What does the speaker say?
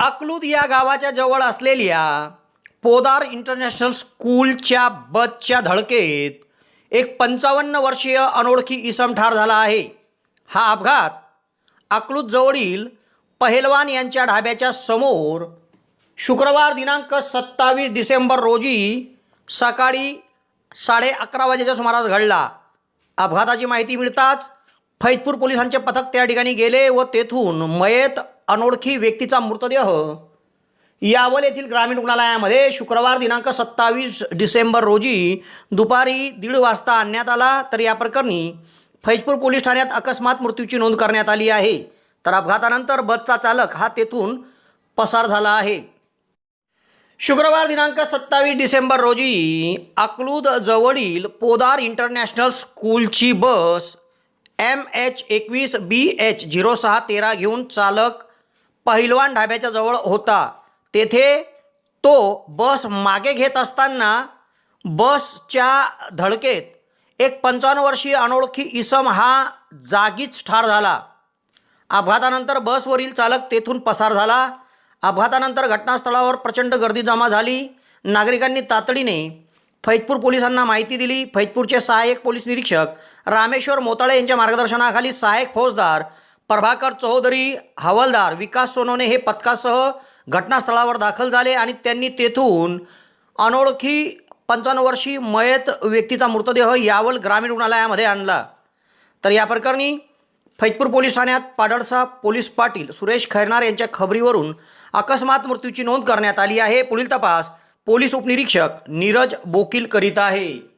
अकलूद या गावाच्या जवळ असलेल्या पोदार इंटरनॅशनल स्कूलच्या बसच्या धडकेत एक पंचावन्न वर्षीय अनोळखी इसम ठार झाला आहे. हा अपघात अकलूद जवळील पहेलवान यांच्या ढाब्याच्या समोर शुक्रवार दिनांक सत्तावीस डिसेंबर रोजी सकाळी साडे अकरा वाजेच्या सुमारास घडला. अपघाताची माहिती मिळताच फैजपूर पोलिसांचे पथक त्या ठिकाणी गेले व तेथून मयत अनोळखी व्यक्तीचा मृतदेह. यावल येथील ग्रामीण रुग्णालयामध्ये शुक्रवार दिनांक सत्तावीस डिसेंबर रोजी दुपारी दीड वाजता आणण्यात आला तर या प्रकरणी फैजपूर पोलीस ठाण्यात अकस्मात मृत्यूची नोंद करण्यात आली आहे. तर अपघातानंतर बसचा चालक हा तेथून पसार झाला आहे. शुक्रवार दिनांक सत्तावीस डिसेंबर रोजी अकलूद जवळील पोदार इंटरनॅशनल स्कूलची बस एम एच एकवीस बी एच झिरो सहा तेरा घेऊन चालक पहिलवान ढाब्याच्या जवळ होता. तेथे तो बस मागे घेत असताना बसच्या धडकेत एक पंचावन्न वर्षीय अनोळखी इसम हा जागीच ठार झाला. अपघातानंतर बसवरील चालक तेथून पसार झाला. अपघातानंतर घटनास्थळावर प्रचंड गर्दी जमा झाली. नागरिकांनी तातडीने फैजपूर पोलिसांना माहिती दिली. फैजपूरचे सहाय्यक पोलीस निरीक्षक रामेश्वर मोताळे यांच्या मार्गदर्शनाखाली सहाय्यक फौजदार प्रभाकर चौधरी हवालदार विकास सोनवणे हे पथकासह घटनास्थळावर दाखल झाले आणि त्यांनी तेथून अनोळखी पंचावन्न वर्षी मयत व्यक्तीचा मृतदेह यावल ग्रामीण रुग्णालयामध्ये आणला. तर या प्रकरणी फैजपूर पोलीस ठाण्यात पाडळसा पोलीस पाटील सुरेश खैरनार यांच्या खबरीवरून अकस्मात मृत्यूची नोंद करण्यात आली आहे. पुढील तपास पोलीस उपनिरीक्षक नीरज बोकील करीत आहे.